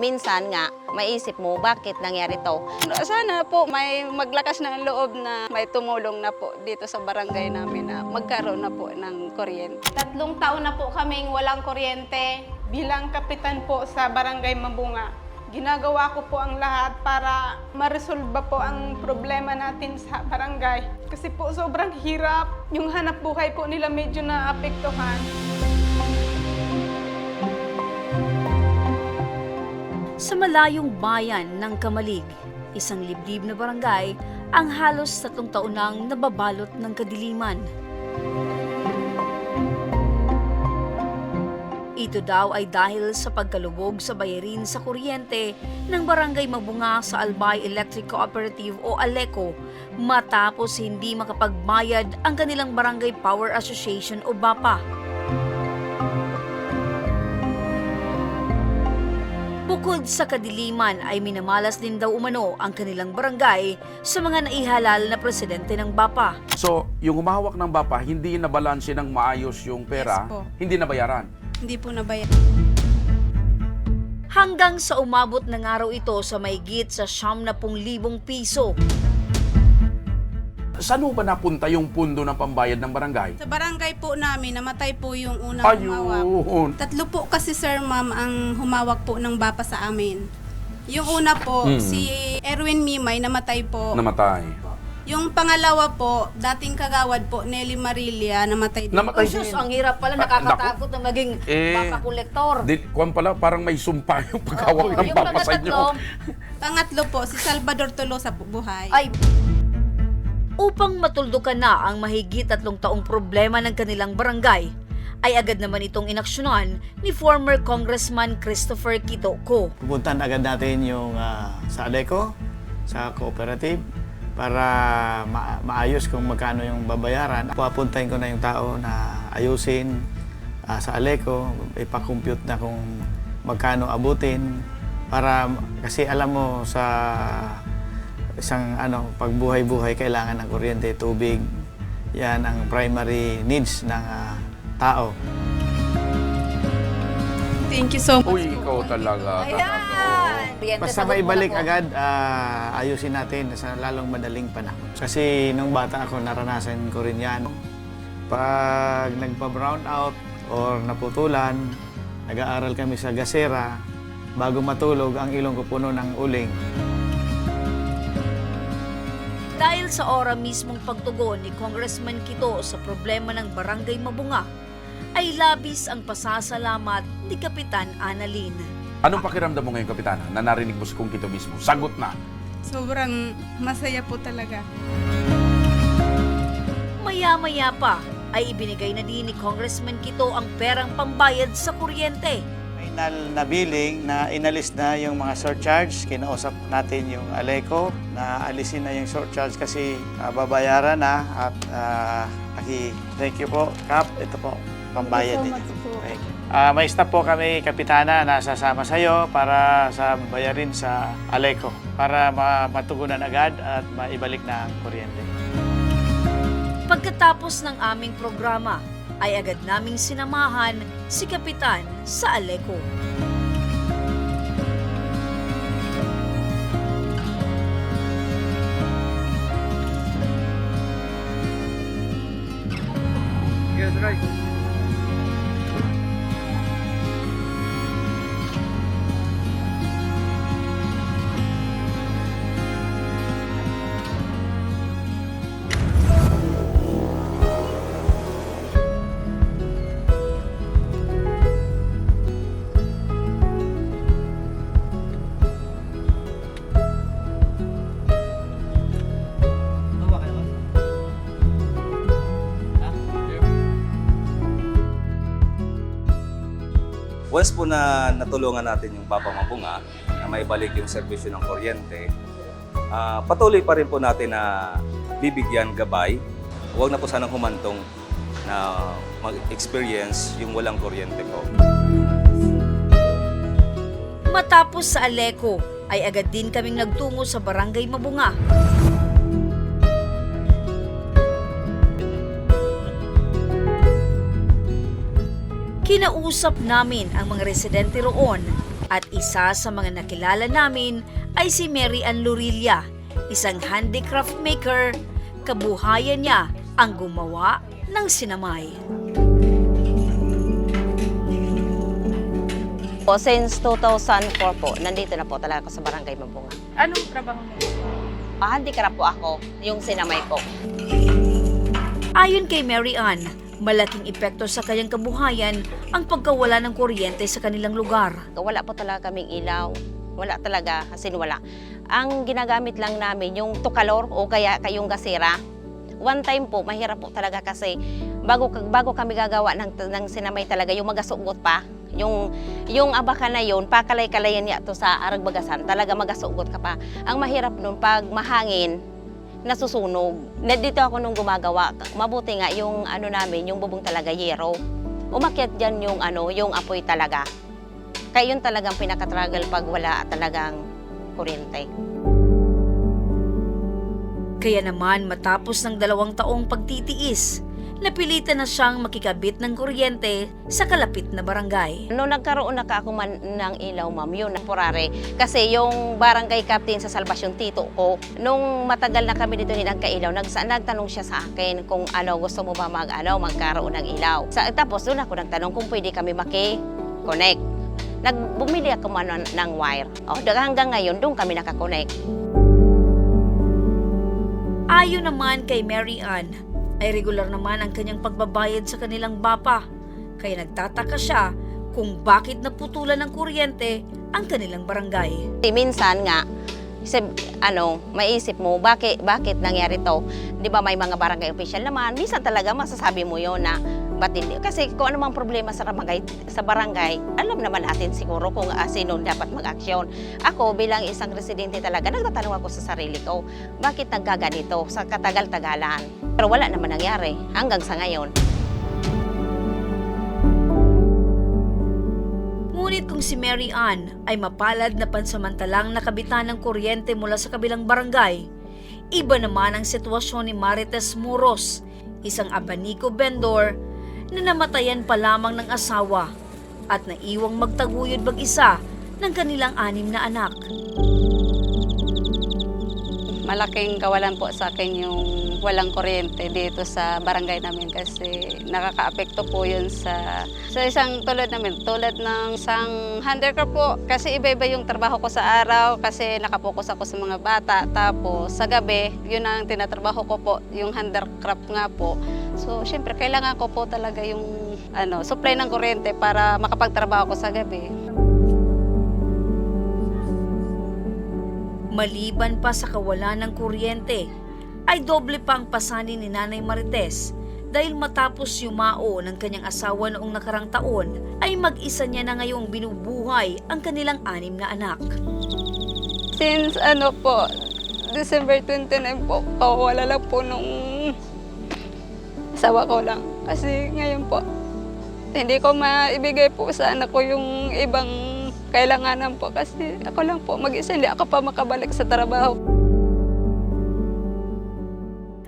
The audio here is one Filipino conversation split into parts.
Minsan nga, maisip mo, bakit nangyari to? Sana po may maglakas ng loob na may tumulong na po dito sa barangay namin na magkaroon na po ng kuryente. Tatlong taon na po kaming walang kuryente. Bilang kapitan po sa Barangay Mabunga, ginagawa ko po ang lahat para maresolba po ang problema natin sa barangay. Kasi po sobrang hirap. Yung hanap buhay po nila medyo naapektuhan. Sa malayong bayan ng Kamalig, isang liblib na barangay ang halos tatlong taon nang nababalot ng kadiliman. Ito daw ay dahil sa pagkalubog sa bayarin sa kuryente ng barangay Mabunga sa Albay Electric Cooperative o ALECO matapos hindi makapagbayad ang kanilang Barangay Power Association o BAPA. Bukod sa kadiliman ay minamalas din daw umano ang kanilang barangay sa mga naihalal na presidente ng BAPA. So, yung humahawak ng BAPA, hindi nabalanse ng maayos yung pera, Yes po. hindi nabayaran. Hindi po nabayan. Hanggang sa umabot ng araw ito sa mahigit sa 70,000 piso. Saan ba napunta yung pundo ng pambayad ng barangay? Sa barangay po namin, namatay po yung unang humawak. Ayun! Tatlo po kasi sir ma'am ang humawak po ng bapa sa amin. Yung una po, Mm. si Erwin Mimay, namatay po. Namatay. yung pangalawa po, dating kagawad po, Nelly Marilia, namatay din. Namatay Ay, sus, ang hirap pala, Ah, nakakatakot na maging Eh, BAPA collector. Di, kwan pala, parang may sumpa yung pagkawak ng yung BAPA sa inyo. pagkatatlo, Pangatlo po, si Salvador Tolosa po, buhay. ay upang matuldukan na ang mahigit tatlong taong problema ng kanilang barangay, ay agad naman itong inaksyonan ni former Congressman Christopher Kitoko. Pupuntahan agad natin yung ah, sa ALECO, sa cooperative, para ma- maayos kung magkano yung babayaran. Papuntahin ko na yung tao na ayusin ah, sa ALECO, ipakompute na kung magkano abutin, para kasi alam mo sa isang ano pagbuhay-buhay kailangan ng kuryente, tubig. Yan ang primary needs ng ah, tao. Thank you so much. Uy, ikaw talaga. Ayan! Basta maibalik agad, ah, ayusin natin sa lalong madaling panahon. Kasi nung bata ako, naranasan ko rin yan. Pag nagpa-brown out or naputulan, nag-aaral kami sa gasera, bago matulog, ang ilong ko puno ng uling. Dahil sa ora mismong pagtugon ni Congressman Kito sa problema ng Barangay Mabunga, ay labis ang pasasalamat ni Kapitan Annalyn. Anong pakiramdam mo ngayon, Kapitana, na narinig mo si Kung Kito mismo? Sagot na. Sobrang masaya po talaga. Maya-maya pa ay ibinigay na din ni Congressman Kito ang perang pambayad sa kuryente. Final na billing na inalis na yung mga surcharge. Kinausap natin yung Aleco na alisin na yung surcharge kasi ah, babayaran na at uh, thank you po. Kap, ito po, pambayad Thank you din. so much po. Okay. Ah, may staff po kami, Kapitana, na sasama sa iyo para sa bayarin sa Aleco para ma- matugunan agad at maibalik na ang kuryente. Pagkatapos ng aming programa, ay agad naming sinamahan si Kapitan sa Aleco. Once po na natulungan natin yung Papa Mabunga na maibalik yung serbisyo ng kuryente, ah, patuloy pa rin po natin na bibigyan gabay. Huwag na po sanang humantong na mag-experience yung walang kuryente po. Matapos sa Aleco, ay agad din kaming nagtungo sa Barangay Mabunga. Kinausap namin ang mga residente roon at isa sa mga nakilala namin ay si Mary Ann Lurilla, isang handicraft maker. Kabuhayan niya ang gumawa ng sinamay. Po, since 2004 po, nandito na po talaga ako sa Barangay Mabunga. Anong trabaho mo? Ah, handicraft po ako, yung sinamay po. Ayon kay Mary Ann, malaking epekto sa kanyang kabuhayan ang pagkawala ng kuryente sa kanilang lugar. Wala po talaga kaming ilaw. Wala talaga, kasi wala. Ang ginagamit lang namin yung tukalor o kaya kayong gasera. One time po, mahirap po talaga kasi bago, bago kami gagawa ng, ng sinamay talaga, yung magasugot pa. Yung, yung abaka na yun, pakalay-kalayan niya to sa aragbagasan, talaga magasugot ka pa. Ang mahirap nun, pag mahangin, nasusunog. Na dito ako nung gumagawa, mabuti nga yung ano namin, yung bubong talaga yero. Umakyat dyan yung ano, yung apoy talaga. Kaya yun talagang pinakatragal pag wala talagang kuryente. Kaya naman matapos ng dalawang taong pagtitiis, napilitan na siyang makikabit ng kuryente sa kalapit na barangay. Noong nagkaroon na ka ako man ng ilaw, ma'am, yun, temporary. Kasi yung barangay captain sa Salvation Tito ko, nung matagal na kami dito nagkailaw, nagsa, nagtanong siya sa akin kung ano, gusto mo ba mag, ano, magkaroon ng ilaw. Sa, tapos doon ako nagtanong kung pwede kami maki-connect. Nagbumili ako man ng, wire. Oh, hanggang ngayon, doon kami nakakonect. Ayon naman kay Mary Ann, ay regular naman ang kanyang pagbabayad sa kanilang bapa. Kaya nagtataka siya kung bakit naputulan ng kuryente ang kanilang barangay. Minsan nga, isip, ano, maisip mo, bakit, bakit nangyari to? Di ba may mga barangay official naman? Minsan talaga masasabi mo yon na, ba't hindi? Kasi kung ano mang problema sa barangay, sa barangay, alam naman natin siguro kung uh, sino dapat mag-aksyon. Ako bilang isang residente talaga, nagtatanong ako sa sarili ko, bakit nagkaganito sa katagal-tagalan? Pero wala naman nangyari hanggang sa ngayon. Ngunit kung si Mary Ann ay mapalad na pansamantalang nakabitan ng kuryente mula sa kabilang barangay, iba naman ang sitwasyon ni Marites Muros, isang abaniko vendor na namatayan pa lamang ng asawa at naiwang magtaguyod mag-isa ng kanilang anim na anak. Malaking kawalan po sa akin yung walang kuryente dito sa barangay namin kasi nakakaapekto po yun sa, sa isang tulad namin. Tulad ng isang handicraft po kasi iba-iba yung trabaho ko sa araw kasi nakapokus ako sa mga bata. Tapos sa gabi, yun ang tinatrabaho ko po, yung handicraft nga po. So syempre kailangan ko po talaga yung ano, supply ng kuryente para makapagtrabaho ko sa gabi. Maliban pa sa kawalan ng kuryente, ay doble pa ang pasanin ni Nanay Marites dahil matapos yumao ng kanyang asawa noong nakarang taon ay mag-isa niya na ngayong binubuhay ang kanilang anim na anak. Since ano po, December 29 po, wala lang po nung asawa ko lang. Kasi ngayon po, hindi ko maibigay po sa anak ko yung ibang kailanganan po kasi ako lang po mag-isa, hindi ako pa makabalik sa trabaho.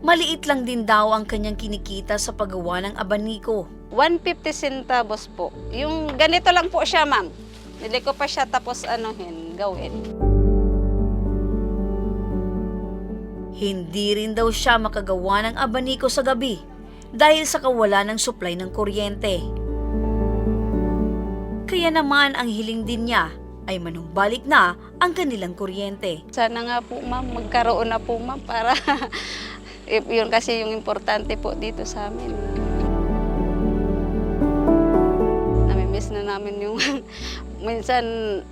Maliit lang din daw ang kanyang kinikita sa paggawa ng abaniko. 150 centavos po. Yung ganito lang po siya, ma'am. Hindi ko pa siya tapos anuhin, gawin. Hindi rin daw siya makagawa ng abaniko sa gabi dahil sa kawalan ng supply ng kuryente. Kaya naman ang hiling din niya ay manumbalik na ang kanilang kuryente. Sana nga po, ma'am, magkaroon na po, ma'am, para yun kasi yung importante po dito sa amin. Namimiss na namin yung minsan,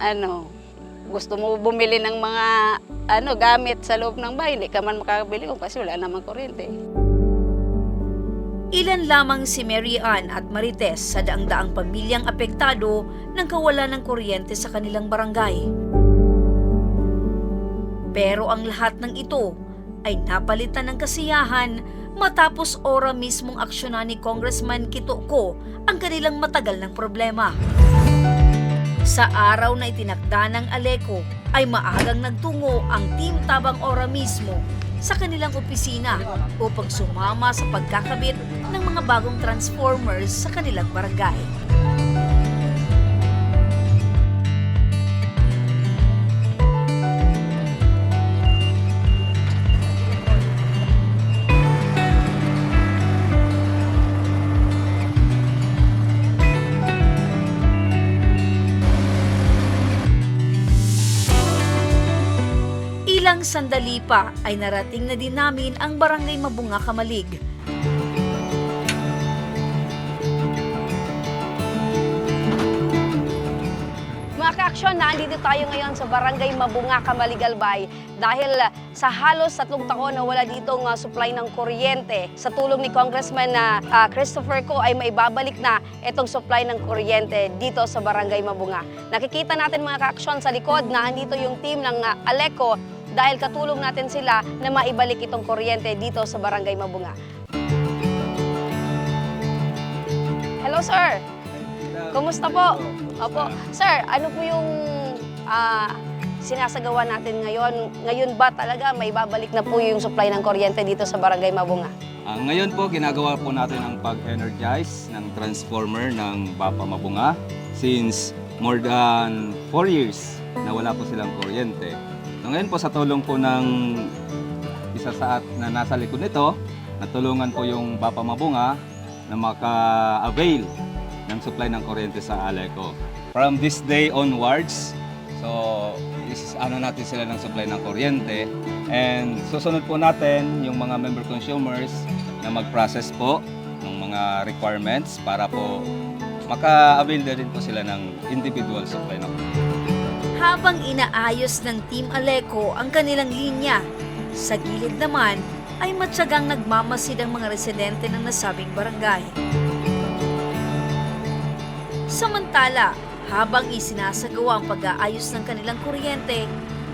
ano, gusto mo bumili ng mga ano gamit sa loob ng bahay, hindi ka man makakabili kasi wala namang kuryente. Ilan lamang si Mary Ann at Marites sa daang-daang pamilyang apektado ng kawalan ng kuryente sa kanilang barangay. Pero ang lahat ng ito ay napalitan ng kasiyahan matapos ora mismong aksyonan ni Congressman Kito Ko ang kanilang matagal ng problema. Sa araw na itinakda ng Aleco ay maagang nagtungo ang Team Tabang Ora mismo sa kanilang opisina upang sumama sa pagkakabit ng mga bagong transformers sa kanilang barangay. Ilang sandali pa ay narating na din namin ang barangay Mabunga Kamalig. Mga ka-aksyon, nandito tayo ngayon sa Barangay Mabunga, Kamaligalbay dahil uh, sa halos tatlong taon na wala ditong uh, supply ng kuryente. Sa tulong ni Congressman na uh, Christopher Co ay maibabalik na itong supply ng kuryente dito sa Barangay Mabunga. Nakikita natin mga ka-aksyon sa likod na andito yung team ng Aleco dahil katulong natin sila na maibalik itong kuryente dito sa Barangay Mabunga. Hello sir! Kumusta po? Opo. Sir, ano po yung ah, sinasagawa natin ngayon? Ngayon ba talaga may babalik na po yung supply ng kuryente dito sa Barangay Mabunga? Ah, ngayon po, ginagawa po natin ang pag-energize ng transformer ng Bapa Mabunga since more than 4 years na wala po silang kuryente. So ngayon po sa tulong po ng isa sa at na nasa likod nito, natulungan po yung Bapa Mabunga na maka-avail ng supply ng kuryente sa Aleco. From this day onwards, so is ano natin sila ng supply ng kuryente and susunod po natin yung mga member consumers na mag-process po ng mga requirements para po maka-avail na din po sila ng individual supply ng Habang inaayos ng Team Aleco ang kanilang linya, sa gilid naman ay matyagang nagmamasid ang mga residente ng nasabing barangay. Samantala, habang isinasagawa ang pag-aayos ng kanilang kuryente,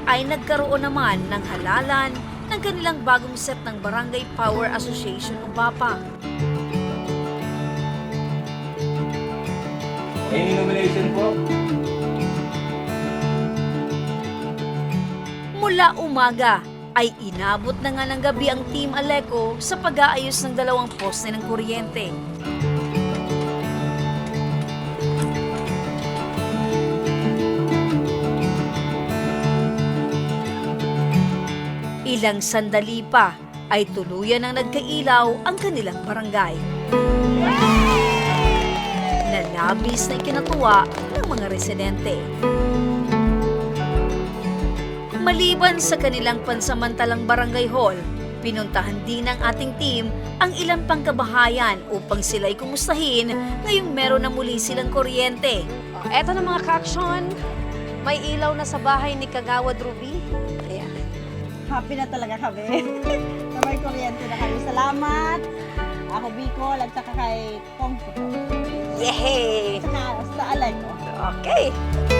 ay nagkaroon naman ng halalan ng kanilang bagong set ng Barangay Power Association o BAPA. Any nomination po? Mula umaga ay inabot na nga ng gabi ang Team Aleco sa pag-aayos ng dalawang poste ng kuryente. Ilang sandali pa ay tuluyan ang nagkailaw ang kanilang barangay. Na labis na ikinatuwa ng mga residente. Maliban sa kanilang pansamantalang barangay hall, pinuntahan din ng ating team ang ilang pangkabahayan upang sila'y kumustahin ngayong meron na muli silang kuryente. Eto na mga ka-aksyon, may ilaw na sa bahay ni Kagawad Ruby. Ayan. happy na talaga kami na may kuryente na kami. Salamat! Ako Bicol at saka kay Kong. Yay! Saka sa alay ko. Okay.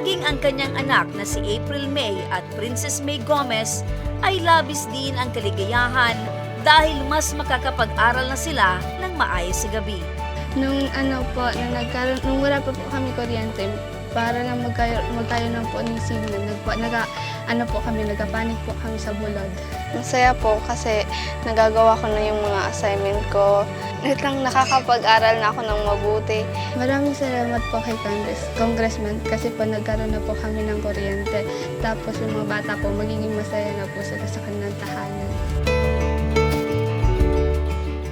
Maging ang kanyang anak na si April May at Princess May Gomez ay labis din ang kaligayahan dahil mas makakapag-aral na sila ng maayos sa gabi. Nung ano po, nung, nagkaroon, nung wala pa po kami kuryente, para lang magkayo, magkayo ng po ng signal, nagpa, naga, ano po kami, nagkapanik po kami sa bulod. Masaya po kasi nagagawa ko na yung mga assignment ko. Nitang nakakapag-aral na ako ng mabuti. Maraming salamat po kay Congress, Congressman kasi po nagkaroon na po kami ng kuryente. Tapos yung mga bata po, magiging masaya na po sila sa kanilang tahanan.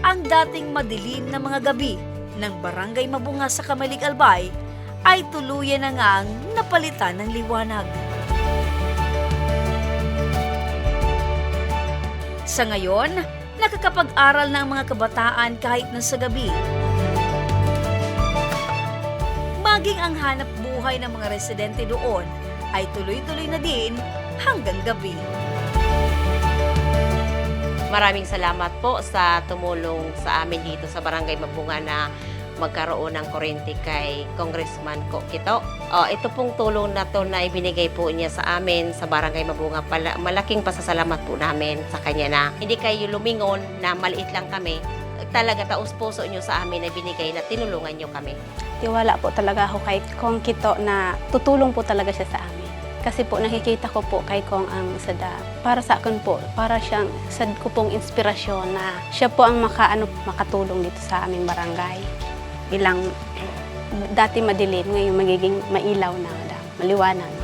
Ang dating madilim na mga gabi ng barangay Mabunga sa Kamalig Albay ay tuluyan na ngang napalitan ng liwanag. Sa ngayon, nakakapag-aral na ang mga kabataan kahit na sa gabi. Maging ang hanap buhay ng mga residente doon ay tuloy-tuloy na din hanggang gabi. Maraming salamat po sa tumulong sa amin dito sa Barangay Mabunga na magkaroon ng kuryente kay Congressman Ko Kito. Oh, ito pong tulong na to na ibinigay po niya sa amin sa Barangay Mabunga. Pala, malaking pasasalamat po namin sa kanya na hindi kayo lumingon na maliit lang kami. Talaga taos puso niyo sa amin na binigay na tinulungan niyo kami. Tiwala po talaga ako kay Kong Kito na tutulong po talaga siya sa amin. Kasi po nakikita ko po kay Kong ang sada. Para sa akin po, para siyang sad ko pong inspirasyon na siya po ang makaano makatulong dito sa aming barangay. Ilang dati madilim, ngayon magiging mailaw na, maliwanag.